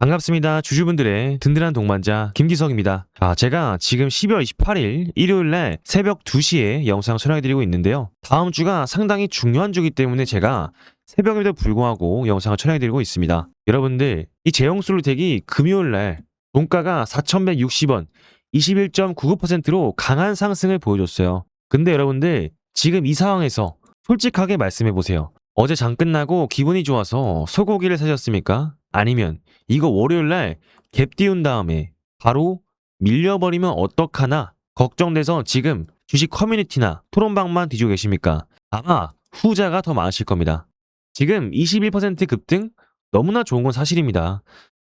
반갑습니다. 주주분들의 든든한 동반자 김기석입니다. 아, 제가 지금 12월 28일 일요일 날 새벽 2시에 영상 촬영해드리고 있는데요. 다음 주가 상당히 중요한 주기 때문에 제가 새벽에도 불구하고 영상을 촬영해드리고 있습니다. 여러분들, 이 제형솔루텍이 금요일 날 종가가 4,160원, 21.99%로 강한 상승을 보여줬어요. 근데 여러분들, 지금 이 상황에서 솔직하게 말씀해보세요. 어제 장 끝나고 기분이 좋아서 소고기를 사셨습니까? 아니면 이거 월요일 날 갭 띄운 다음에 바로 밀려버리면 어떡하나 걱정돼서 지금 주식 커뮤니티나 토론방만 뒤지고 계십니까? 아마 후자가 더 많으실 겁니다. 지금 21% 급등 너무나 좋은 건 사실입니다.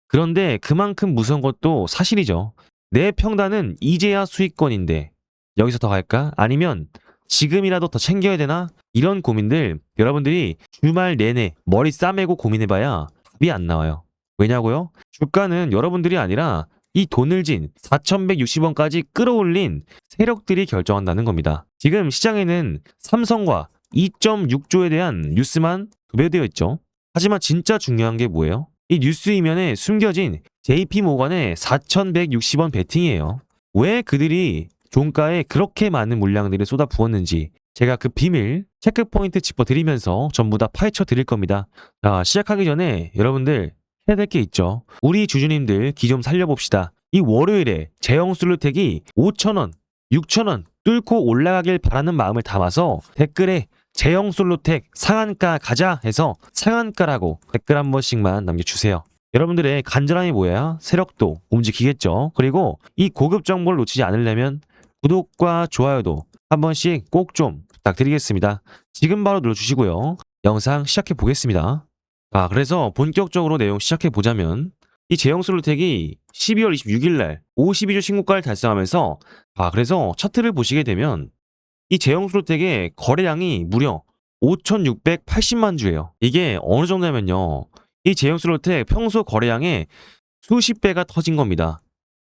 그런데 그만큼 무서운 것도 사실이죠. 내 평단은 이제야 수익권인데 여기서 더 갈까? 아니면 지금이라도 더 챙겨야 되나? 이런 고민들 여러분들이 주말 내내 머리 싸매고 고민해봐야 답이 안 나와요. 왜냐고요? 주가는 여러분들이 아니라 이 돈을 진 4,160원까지 끌어올린 세력들이 결정한다는 겁니다. 지금 시장에는 삼성과 2.6조에 대한 뉴스만 도배되어 있죠. 하지만 진짜 중요한 게 뭐예요? 이 뉴스 이면에 숨겨진 JP 모건의 4,160원 베팅이에요. 왜 그들이 종가에 그렇게 많은 물량들을 쏟아 부었는지 제가 그 비밀 체크 포인트 짚어드리면서 전부 다 파헤쳐 드릴 겁니다. 자, 시작하기 전에 여러분들 해야 될 게 있죠. 우리 주주님들 기 좀 살려봅시다. 이 월요일에 제형술루텍이 5,000원, 6,000원 뚫고 올라가길 바라는 마음을 담아서 댓글에 제형솔로텍 상한가 가자 해서 상한가라고 댓글 한 번씩만 남겨주세요. 여러분들의 간절함이 뭐야? 세력도 움직이겠죠. 그리고 이 고급 정보를 놓치지 않으려면 구독과 좋아요도 한 번씩 꼭 좀 부탁드리겠습니다. 지금 바로 눌러주시고요. 영상 시작해 보겠습니다. 아, 그래서 본격적으로 내용 시작해 보자면 이 제형솔루텍이 12월 26일 날 52주 신고가를 달성하면서 아, 그래서 차트를 보시게 되면 이 제형솔루텍의 거래량이 무려 5,680만 주예요. 이게 어느 정도냐면요. 이 제형솔루텍 평소 거래량의 수십 배가 터진 겁니다.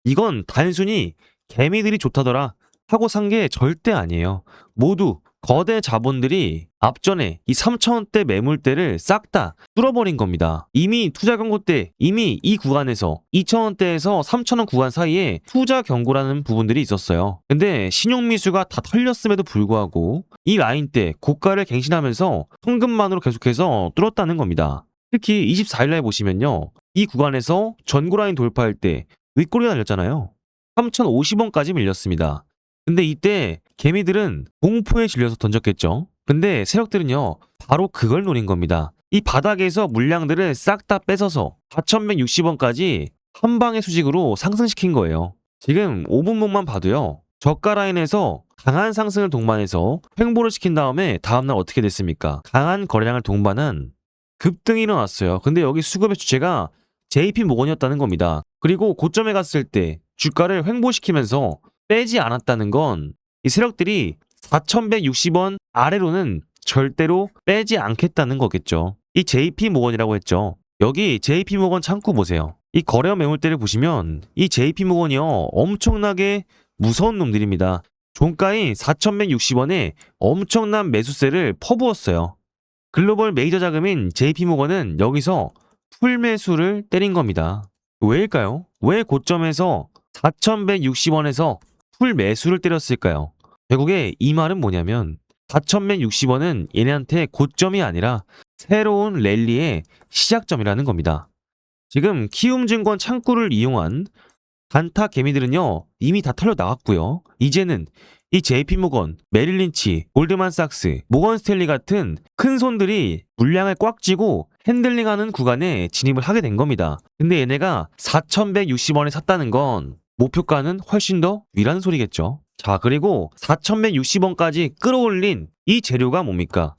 이건 단순히 개미들이 좋다더라 하고 산 게 절대 아니에요. 모두 거대 자본들이 앞전에 이 3천원대 매물대를 싹 다 뚫어버린 겁니다. 이미 투자 경고 때 이미 이 구간에서 2천원대에서 3천원 구간 사이에 투자 경고라는 부분들이 있었어요. 근데 신용미수가 다 털렸음에도 불구하고 이 라인 때 고가를 갱신하면서 송금만으로 계속해서 뚫었다는 겁니다. 특히 24일날 보시면요. 이 구간에서 전고 라인 돌파할 때 윗꼬리가 날렸잖아요. 3,050원까지 밀렸습니다. 근데 이때 개미들은 공포에 질려서 던졌겠죠. 근데 세력들은요, 바로 그걸 노린 겁니다. 이 바닥에서 물량들을 싹 다 뺏어서 4,160원까지 한 방의 수직으로 상승시킨 거예요. 지금 5분목만 봐도요, 저가 라인에서 강한 상승을 동반해서 횡보를 시킨 다음에 다음날 어떻게 됐습니까? 강한 거래량을 동반한 급등이 일어났어요. 근데 여기 수급의 주체가 JP 모건이었다는 겁니다. 그리고 고점에 갔을 때 주가를 횡보시키면서 빼지 않았다는 건 이 세력들이 4,160원 아래로는 절대로 빼지 않겠다는 거겠죠. 이 JP 모건이라고 했죠. 여기 JP 모건 창구 보세요. 이 거래 매물대를 보시면 이 JP 모건이요 엄청나게 무서운 놈들입니다. 종가인 4,160원에 엄청난 매수세를 퍼부었어요. 글로벌 메이저 자금인 JP 모건은 여기서 풀 매수를 때린 겁니다. 왜일까요? 왜 고점에서 4,160원에서 풀 매수를 때렸을까요? 결국에 이 말은 뭐냐면 4,160원은 얘네한테 고점이 아니라 새로운 랠리의 시작점이라는 겁니다. 지금 키움증권 창구를 이용한 단타 개미들은요 이미 다 털려 나갔고요. 이제는 이 JP모건, 메릴린치, 골드만삭스, 모건스탠리 같은 큰 손들이 물량을 꽉 쥐고 핸들링하는 구간에 진입을 하게 된 겁니다. 근데 얘네가 4,160원에 샀다는 건 목표가는 훨씬 더 위라는 소리겠죠. 자, 그리고 4,160원까지 끌어올린 이 재료가 뭡니까?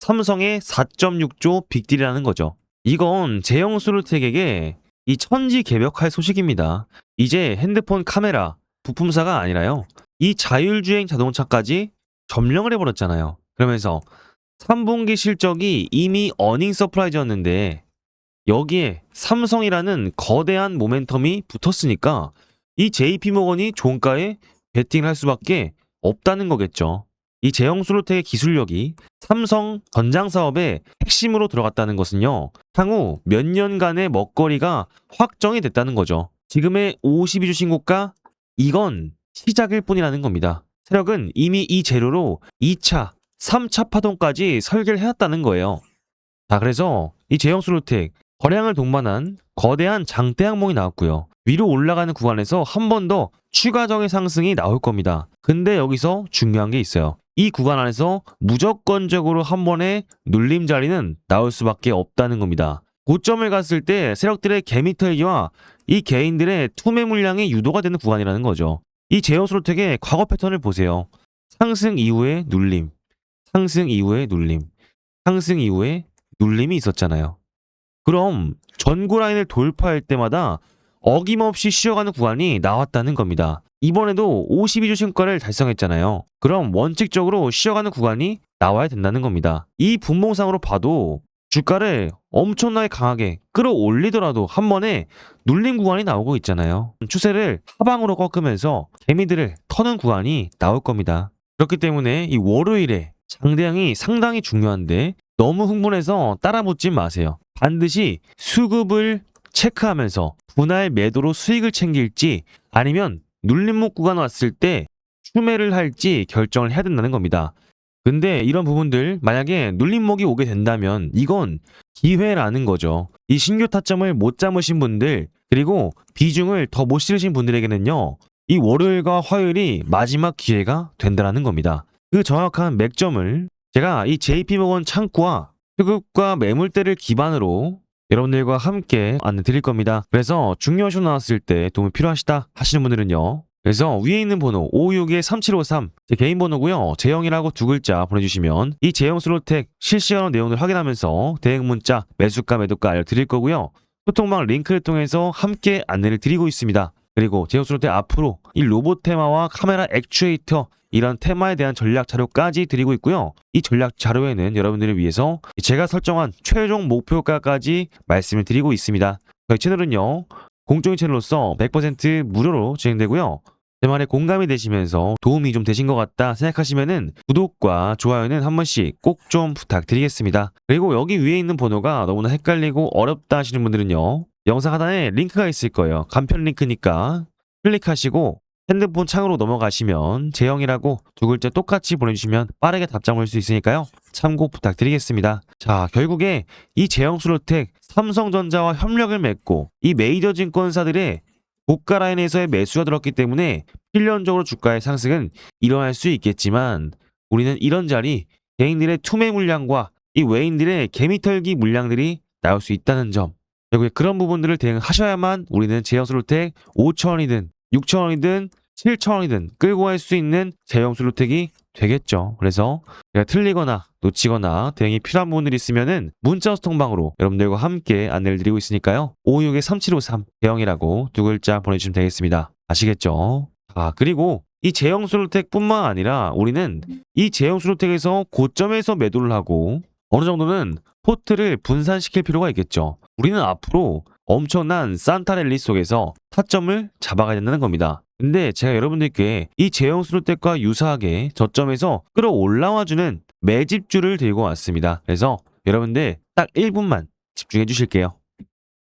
삼성의 4.6조 빅딜이라는 거죠. 이건 제형솔루텍에게 이 천지 개벽할 소식입니다. 이제 핸드폰 카메라, 부품사가 아니라요. 이 자율주행 자동차까지 점령을 해버렸잖아요. 그러면서 3분기 실적이 이미 어닝 서프라이즈였는데 여기에 삼성이라는 거대한 모멘텀이 붙었으니까 이 JP모건이 종가에 베팅을 할 수밖에 없다는 거겠죠. 이 제형솔로텍의 기술력이 삼성 전장 사업의 핵심으로 들어갔다는 것은요. 향후 몇 년간의 먹거리가 확정이 됐다는 거죠. 지금의 52주 신고가 이건 시작일 뿐이라는 겁니다. 세력은 이미 이 재료로 2차, 3차 파동까지 설계를 해왔다는 거예요. 자, 그래서 이 제형솔로텍 거량을 동반한 거대한 장대 항목이 나왔고요. 위로 올라가는 구간에서 한 번 더 추가적인 상승이 나올 겁니다. 근데 여기서 중요한 게 있어요. 이 구간 안에서 무조건적으로 한 번에 눌림 자리는 나올 수밖에 없다는 겁니다. 고점을 갔을 때 세력들의 개미 털기와 이 개인들의 투매 물량이 유도가 되는 구간이라는 거죠. 이 제어스로텍의 과거 패턴을 보세요. 상승 이후에 눌림, 상승 이후에 눌림, 상승 이후에 눌림이 있었잖아요. 그럼 전고 라인을 돌파할 때마다 어김없이 쉬어가는 구간이 나왔다는 겁니다. 이번에도 52주 신가를 달성했잖아요. 그럼 원칙적으로 쉬어가는 구간이 나와야 된다는 겁니다. 이 분봉상으로 봐도 주가를 엄청나게 강하게 끌어올리더라도 한 번에 눌림 구간이 나오고 있잖아요. 추세를 하방으로 꺾으면서 개미들을 터는 구간이 나올 겁니다. 그렇기 때문에 이 월요일에 장대양이 상당히 중요한데 너무 흥분해서 따라 붙지 마세요. 반드시 수급을 체크하면서 분할 매도로 수익을 챙길지 아니면 눌림목 구간 왔을 때 추매를 할지 결정을 해야 된다는 겁니다. 근데 이런 부분들 만약에 눌림목이 오게 된다면 이건 기회라는 거죠. 이 신규 타점을 못 잡으신 분들 그리고 비중을 더 못 실으신 분들에게는요. 이 월요일과 화요일이 마지막 기회가 된다는 겁니다. 그 정확한 맥점을 제가 이 JP모건 창구와 수급과 매물대를 기반으로 여러분들과 함께 안내 드릴 겁니다. 그래서 중요시 나왔을 때 도움이 필요하시다 하시는 분들은요. 그래서 위에 있는 번호 561-3753 제 개인 번호고요. 제형이라고 두 글자 보내주시면 이 제형 슬로텍 실시간으로 내용을 확인하면서 대행 문자 매수가 매도가 알려드릴 거고요. 소통방 링크를 통해서 함께 안내를 드리고 있습니다. 그리고 제형 슬로텍 앞으로 이 로봇 테마와 카메라 액추에이터 이런 테마에 대한 전략 자료까지 드리고 있고요. 이 전략 자료에는 여러분들을 위해서 제가 설정한 최종 목표가까지 말씀을 드리고 있습니다. 저희 채널은요. 공적인 채널로서 100% 무료로 진행되고요. 제 말에 공감이 되시면서 도움이 좀 되신 것 같다 생각하시면은 구독과 좋아요는 한 번씩 꼭 좀 부탁드리겠습니다. 그리고 여기 위에 있는 번호가 너무나 헷갈리고 어렵다 하시는 분들은요. 영상 하단에 링크가 있을 거예요. 간편 링크니까 클릭하시고 핸드폰 창으로 넘어가시면 제형이라고 두 글자 똑같이 보내주시면 빠르게 답장 올 수 있으니까요. 참고 부탁드리겠습니다. 자, 결국에 이 제형 슬로텍 삼성전자와 협력을 맺고 이 메이저 증권사들의 고가 라인에서의 매수가 들었기 때문에 필연적으로 주가의 상승은 일어날 수 있겠지만 우리는 이런 자리 개인들의 투매 물량과 이 외인들의 개미털기 물량들이 나올 수 있다는 점 결국에 그런 부분들을 대응하셔야만 우리는 제형 슬로텍 5천원이든 6천원이든 7천원이든 끌고 갈 수 있는 제형 슬로텍이 되겠죠. 그래서 제가 틀리거나 놓치거나 대응이 필요한 부분들이 있으면은 문자 소통방으로 여러분들과 함께 안내를 드리고 있으니까요. 561-3753 대형이라고 두 글자 보내주시면 되겠습니다. 아시겠죠? 아 그리고 이 제형 슬로텍뿐만 아니라 우리는 이 제형 슬로텍에서 고점에서 매도를 하고 어느 정도는 포트를 분산시킬 필요가 있겠죠. 우리는 앞으로 엄청난 산타랠리 속에서 타점을 잡아가야 된다는 겁니다. 근데 제가 여러분들께 이 제형 스로텍과 유사하게 저점에서 끌어올라와주는 매집주를 들고 왔습니다. 그래서 여러분들 딱 1분만 집중해 주실게요.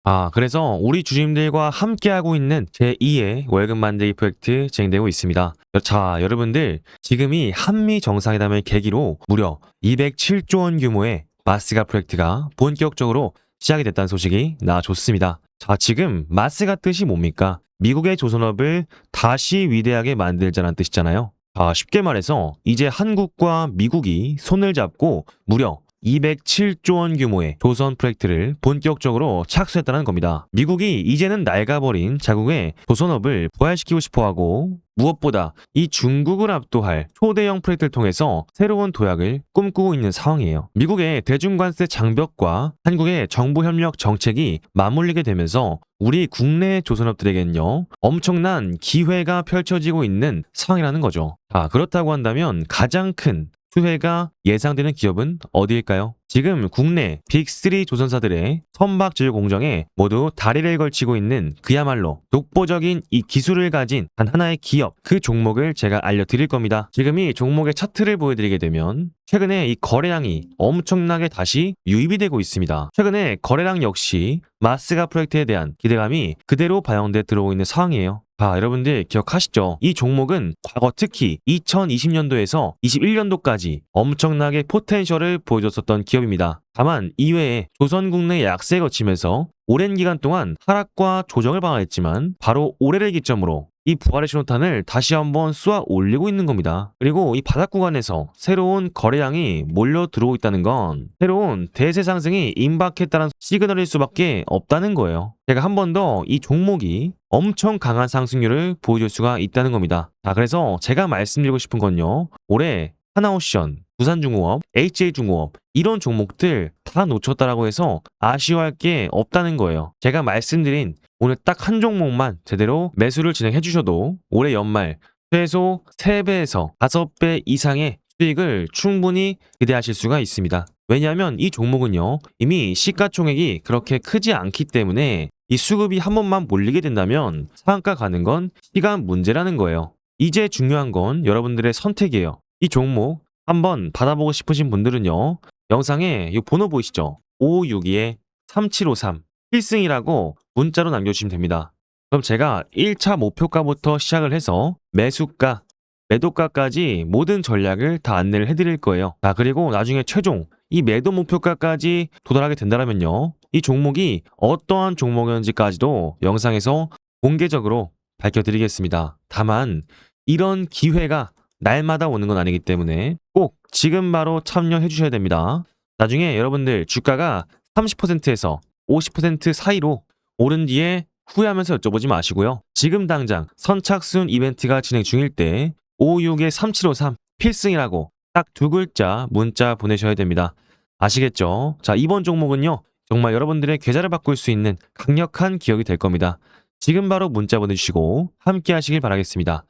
아, 그래서 우리 주주님들과 함께하고 있는 제2의 월급 만들기 프로젝트 진행되고 있습니다. 자, 여러분들, 지금이 한미 정상회담을 계기로 무려 207조 원 규모의 마스가 프로젝트가 본격적으로 시작이 됐다는 소식이 나좋습니다. 자, 지금 마스가 뜻이 뭡니까? 미국의 조선업을 다시 위대하게 만들자는 뜻이잖아요. 자, 쉽게 말해서 이제 한국과 미국이 손을 잡고 무려 207조 원 규모의 조선 프로젝트를 본격적으로 착수했다는 겁니다. 미국이 이제는 낡아버린 자국의 조선업을 부활시키고 싶어하고 무엇보다 이 중국을 압도할 초대형 프로젝트를 통해서 새로운 도약을 꿈꾸고 있는 상황이에요. 미국의 대중관세 장벽과 한국의 정부 협력 정책이 맞물리게 되면서 우리 국내 조선업들에겐요 엄청난 기회가 펼쳐지고 있는 상황이라는 거죠. 아 그렇다고 한다면 가장 큰 수혜가 예상되는 기업은 어디일까요? 지금 국내 빅3 조선사들의 선박질 공정에 모두 다리를 걸치고 있는 그야말로 독보적인 이 기술을 가진 단 하나의 기업 그 종목을 제가 알려드릴 겁니다. 지금 이 종목의 차트를 보여드리게 되면 최근에 이 거래량이 엄청나게 다시 유입이 되고 있습니다. 최근에 거래량 역시 마스가 프로젝트에 대한 기대감이 그대로 반영돼 들어오고 있는 상황이에요. 자, 여러분들 기억하시죠? 이 종목은 과거 특히 2020년도에서 21년도까지 엄청나게 포텐셜을 보여줬었던 기업입니다. 다만 이외에 조선 국내 약세에 거치면서 오랜 기간 동안 하락과 조정을 방황했지만 바로 올해를 기점으로 이 부활의 신호탄을 다시 한번 쏘아 올리고 있는 겁니다. 그리고 이 바닥 구간에서 새로운 거래량이 몰려 들어오고 있다는 건 새로운 대세 상승이 임박했다는 시그널일 수밖에 없다는 거예요. 제가 한 번 더 이 종목이 엄청 강한 상승률을 보여줄 수가 있다는 겁니다. 자, 그래서 제가 말씀드리고 싶은 건요. 올해 하나오션, 부산중공업, HA중공업 이런 종목들 다 놓쳤다라고 해서 아쉬워할 게 없다는 거예요. 제가 말씀드린 오늘 딱 한 종목만 제대로 매수를 진행해 주셔도 올해 연말 최소 3배에서 5배 이상의 수익을 충분히 기대하실 수가 있습니다. 왜냐하면 이 종목은요 이미 시가총액이 그렇게 크지 않기 때문에 이 수급이 한 번만 몰리게 된다면 상한가 가는 건 시간 문제라는 거예요. 이제 중요한 건 여러분들의 선택이에요. 이 종목 한번 받아보고 싶으신 분들은요 영상에 이 번호 보이시죠? 5562에 3753 필승이라고 문자로 남겨주시면 됩니다. 그럼 제가 1차 목표가부터 시작을 해서 매수가, 매도가까지 모든 전략을 다 안내를 해드릴 거예요. 자, 그리고 나중에 최종 이 매도 목표가까지 도달하게 된다면요. 이 종목이 어떠한 종목이었는지까지도 영상에서 공개적으로 밝혀드리겠습니다. 다만 이런 기회가 날마다 오는 건 아니기 때문에 꼭 지금 바로 참여해 주셔야 됩니다. 나중에 여러분들 주가가 30%에서 50% 사이로 오른 뒤에 후회하면서 여쭤보지 마시고요. 지금 당장 선착순 이벤트가 진행 중일 때 56에 3753 필승이라고 딱 두 글자 문자 보내셔야 됩니다. 아시겠죠? 자, 이번 종목은요. 정말 여러분들의 계좌를 바꿀 수 있는 강력한 기억이 될 겁니다. 지금 바로 문자 보내주시고 함께 하시길 바라겠습니다.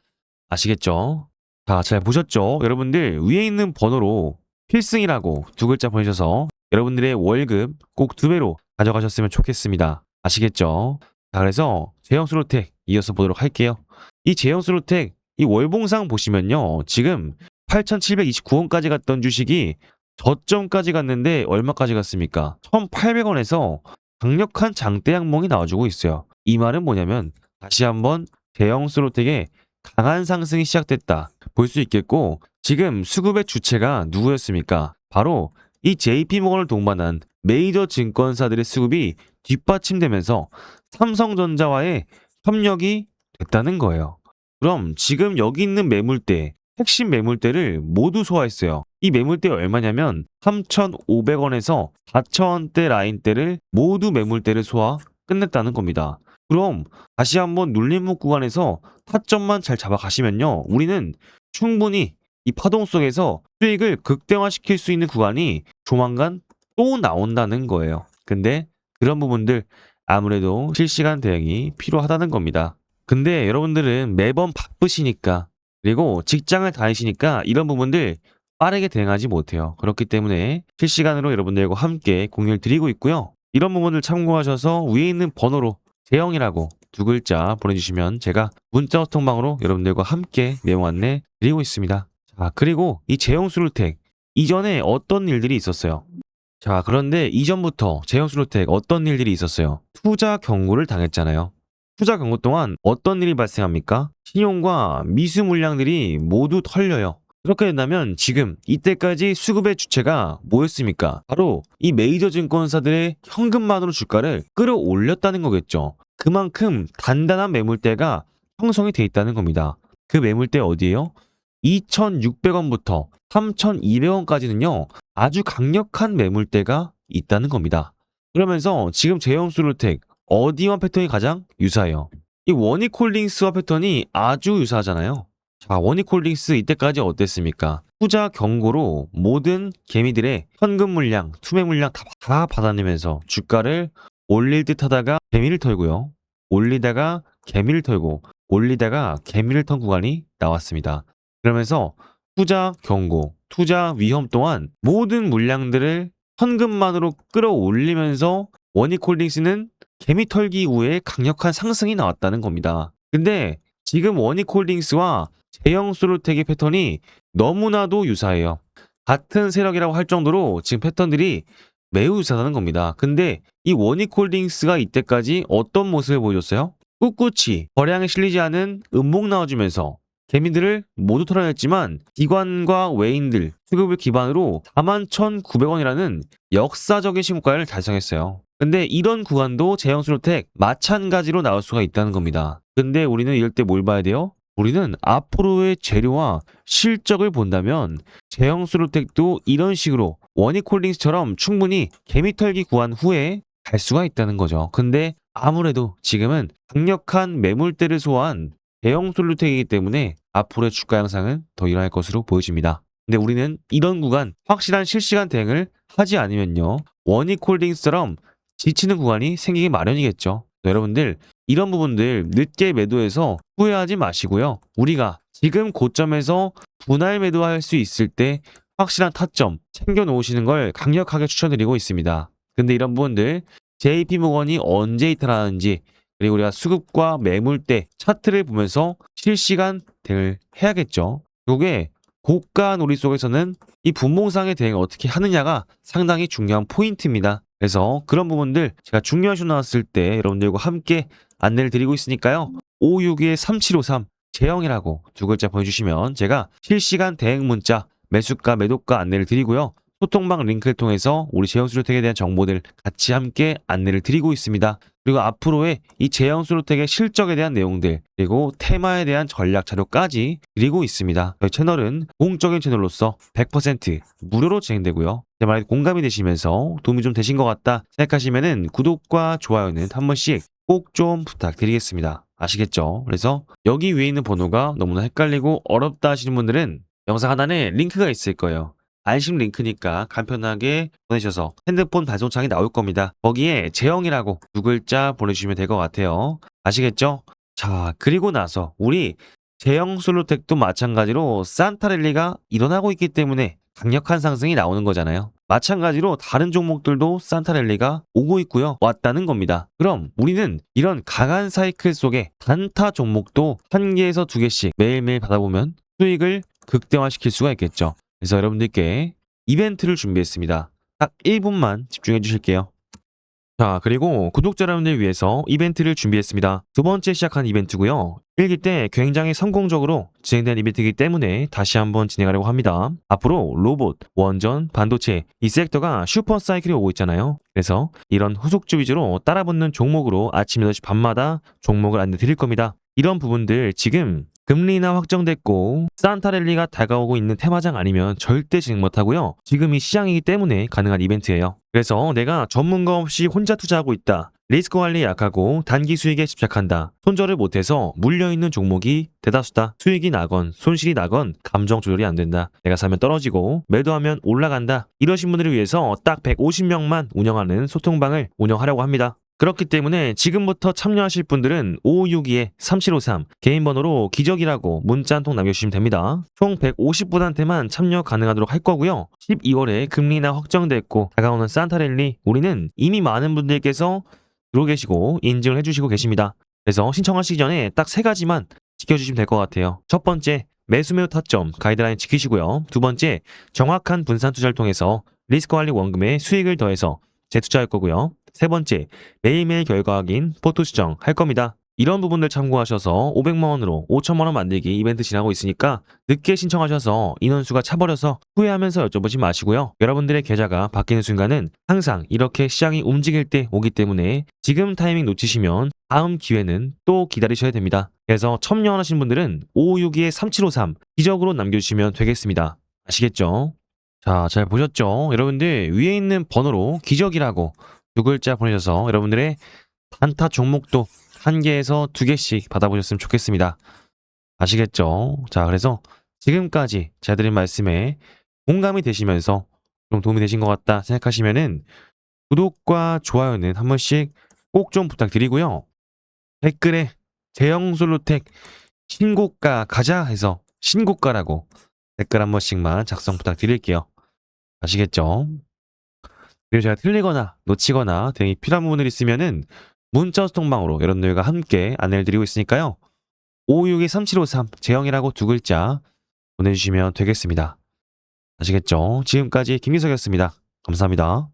아시겠죠? 자, 잘 보셨죠? 여러분들 위에 있는 번호로 필승이라고 두 글자 보내셔서 여러분들의 월급 꼭 두 배로 가져가셨으면 좋겠습니다. 아시겠죠? 자, 그래서 제형스로텍 이어서 보도록 할게요. 이 제형스로텍 이 월봉상 보시면요. 지금 8,729원까지 갔던 주식이 저점까지 갔는데 얼마까지 갔습니까? 1,800원에서 강력한 장대 양봉이 나와주고 있어요. 이 말은 뭐냐면 다시 한번 대형스로텍의 강한 상승이 시작됐다 볼 수 있겠고 지금 수급의 주체가 누구였습니까? 바로 이 JP모건을 동반한 메이저 증권사들의 수급이 뒷받침되면서 삼성전자와의 협력이 됐다는 거예요. 그럼 지금 여기 있는 매물대, 핵심 매물대를 모두 소화했어요. 이 매물대 얼마냐면 3,500원에서 4,000원대 라인대를 모두 매물대를 소화 끝냈다는 겁니다. 그럼 다시 한번 눌림목 구간에서 타점만 잘 잡아가시면요. 우리는 충분히 이 파동 속에서 수익을 극대화시킬 수 있는 구간이 조만간 또 나온다는 거예요. 근데 그런 부분들 아무래도 실시간 대응이 필요하다는 겁니다. 근데 여러분들은 매번 바쁘시니까 그리고 직장을 다니시니까 이런 부분들 빠르게 대응하지 못해요. 그렇기 때문에 실시간으로 여러분들과 함께 공유를 드리고 있고요. 이런 부분을 참고하셔서 위에 있는 번호로 대형이라고 두 글자 보내주시면 제가 문자 소통방으로 여러분들과 함께 내용 안내 드리고 있습니다. 자, 그리고 이 제형 수루텍 이전에 어떤 일들이 있었어요? 자, 그런데 이전부터 제형 수루텍 어떤 일들이 있었어요? 투자 경고를 당했잖아요. 투자 경고 동안 어떤 일이 발생합니까? 신용과 미수 물량들이 모두 털려요. 그렇게 된다면 지금 이때까지 수급의 주체가 뭐였습니까? 바로 이 메이저 증권사들의 현금만으로 주가를 끌어올렸다는 거겠죠. 그만큼 단단한 매물대가 형성이 돼 있다는 겁니다. 그 매물대 어디예요? 2,600원부터 3,200원까지는요, 아주 강력한 매물대가 있다는 겁니다. 그러면서 지금 제형수루텍 어디와 패턴이 가장 유사해요? 이 원익홀딩스와 패턴이 아주 유사하잖아요. 자, 원익홀딩스 이때까지 어땠습니까? 투자 경고로 모든 개미들의 현금 물량, 투매 물량 다, 다 받아내면서 주가를 올릴 듯 하다가 개미를 털고요. 올리다가 개미를 털고 올리다가 개미를 턴 구간이 나왔습니다. 그러면서 투자 경고, 투자 위험 또한 모든 물량들을 현금만으로 끌어올리면서 원익홀딩스는 개미 털기 이후에 강력한 상승이 나왔다는 겁니다. 근데 지금 원익홀딩스와 제형솔루텍의 패턴이 너무나도 유사해요. 같은 세력이라고 할 정도로 지금 패턴들이 매우 유사하다는 겁니다. 근데 이 원익홀딩스가 이때까지 어떤 모습을 보여줬어요? 꿋꿋이 거량에 실리지 않은 음목 나와주면서 개미들을 모두 털어냈지만 기관과 외인들 수급을 기반으로 41,900원이라는 역사적인 신고가를 달성했어요. 근데 이런 구간도 제형솔루텍 마찬가지로 나올 수가 있다는 겁니다. 근데 우리는 이럴 때 뭘 봐야 돼요? 우리는 앞으로의 재료와 실적을 본다면 제형솔루텍도 이런 식으로 원익홀딩스처럼 충분히 개미털기 구한 후에 갈 수가 있다는 거죠. 근데 아무래도 지금은 강력한 매물대를 소화한 대형 솔루텍이기 때문에 앞으로의 주가 양상은 더 일어날 것으로 보여집니다. 근데 우리는 이런 구간 확실한 실시간 대응을 하지 않으면요. 원익홀딩스처럼 지치는 구간이 생기기 마련이겠죠. 여러분들 이런 부분들 늦게 매도해서 후회하지 마시고요. 우리가 지금 고점에서 분할 매도할 수 있을 때 확실한 타점 챙겨 놓으시는 걸 강력하게 추천드리고 있습니다. 근데 이런 부분들 JP모건이 언제 이탈하는지 그리고 우리가 수급과 매물대 차트를 보면서 실시간 대응을 해야겠죠. 그게 고가 놀이 속에서는 이 분봉상의 대응을 어떻게 하느냐가 상당히 중요한 포인트입니다. 그래서 그런 부분들 제가 중요하시 나왔을 때 여러분들과 함께 안내를 드리고 있으니까요. 562-3753 제형이라고 두 글자 보내주시면 제가 실시간 대응 문자 매수가 매도가 안내를 드리고요. 소통방 링크를 통해서 우리 제형수로텍에 대한 정보들 같이 함께 안내를 드리고 있습니다. 그리고 앞으로의 이 제형수로텍의 실적에 대한 내용들 그리고 테마에 대한 전략 자료까지 드리고 있습니다. 저희 채널은 공적인 채널로서 100% 무료로 진행되고요. 제 말에 공감이 되시면서 도움이 좀 되신 것 같다 생각하시면은 구독과 좋아요는 한 번씩 꼭 좀 부탁드리겠습니다. 아시겠죠? 그래서 여기 위에 있는 번호가 너무나 헷갈리고 어렵다 하시는 분들은 영상 하단에 링크가 있을 거예요. 안심 링크니까 간편하게 보내셔서 핸드폰 발송창이 나올 겁니다. 거기에 재영이라고 두 글자 보내주시면 될 것 같아요. 아시겠죠? 자, 그리고 나서 우리 제형 솔로텍도 마찬가지로 산타랠리가 일어나고 있기 때문에 강력한 상승이 나오는 거잖아요. 마찬가지로 다른 종목들도 산타랠리가 오고 있고요. 왔다는 겁니다. 그럼 우리는 이런 강한 사이클 속에 단타 종목도 한 개에서 두 개씩 매일매일 받아보면 수익을 극대화시킬 수가 있겠죠. 그래서 여러분들께 이벤트를 준비했습니다. 딱 1분만 집중해 주실게요. 자, 그리고 구독자 여러분들 위해서 이벤트를 준비했습니다. 두 번째 시작한 이벤트고요. 1기 때 굉장히 성공적으로 진행된 이벤트이기 때문에 다시 한번 진행하려고 합니다. 앞으로 로봇, 원전, 반도체 이 섹터가 슈퍼 사이클이 오고 있잖아요. 그래서 이런 후속주 위주로 따라붙는 종목으로 아침 8시 반마다 종목을 안내 드릴 겁니다. 이런 부분들 지금 금리나 확정됐고 산타랠리가 다가오고 있는 테마장 아니면 절대 진행 못하고요. 지금 이 시장이기 때문에 가능한 이벤트예요. 그래서 내가 전문가 없이 혼자 투자하고 있다. 리스크 관리에 약하고 단기 수익에 집착한다. 손절을 못해서 물려있는 종목이 대다수다. 수익이 나건 손실이 나건 감정 조절이 안 된다. 내가 사면 떨어지고 매도하면 올라간다. 이러신 분들을 위해서 딱 150명만 운영하는 소통방을 운영하려고 합니다. 그렇기 때문에 지금부터 참여하실 분들은 5562-3753 개인 번호로 기적이라고 문자 한 통 남겨주시면 됩니다. 총 150분한테만 참여 가능하도록 할 거고요. 12월에 금리나 확정됐고 다가오는 산타랠리 우리는 이미 많은 분들께서 들어 계시고 인증을 해주시고 계십니다. 그래서 신청하시기 전에 딱 세 가지만 지켜주시면 될 것 같아요. 첫 번째, 매수 매우 타점 가이드라인 지키시고요. 두 번째, 정확한 분산 투자를 통해서 리스크 관리 원금에 수익을 더해서 재투자할 거고요. 세 번째, 매일매일 결과 확인, 포토 수정 할 겁니다. 이런 부분들 참고하셔서 500만원으로 5천만원 만들기 이벤트 진행하고 있으니까 늦게 신청하셔서 인원수가 차버려서 후회하면서 여쭤보지 마시고요. 여러분들의 계좌가 바뀌는 순간은 항상 이렇게 시장이 움직일 때 오기 때문에 지금 타이밍 놓치시면 다음 기회는 또 기다리셔야 됩니다. 그래서 참여하신 분들은 5562-3753 기적으로 남겨주시면 되겠습니다. 아시겠죠? 자, 잘 보셨죠? 여러분들 위에 있는 번호로 기적이라고 두 글자 보내셔서 여러분들의 단타 종목도 한 개에서 두 개씩 받아보셨으면 좋겠습니다. 아시겠죠? 자, 그래서 지금까지 제가 드린 말씀에 공감이 되시면서 좀 도움이 되신 것 같다 생각하시면은 구독과 좋아요는 한 번씩 꼭 좀 부탁드리고요. 댓글에 대형 솔루텍 신고가 가자 해서 신고가라고 댓글 한 번씩만 작성 부탁드릴게요. 아시겠죠? 그리고 제가 틀리거나 놓치거나 등이 필요한 부분들 있으면은 문자 소통방으로 여러분들과 함께 안내를 드리고 있으니까요. 562-3753 재영이라고 두 글자 보내주시면 되겠습니다. 아시겠죠? 지금까지 김기석이었습니다. 감사합니다.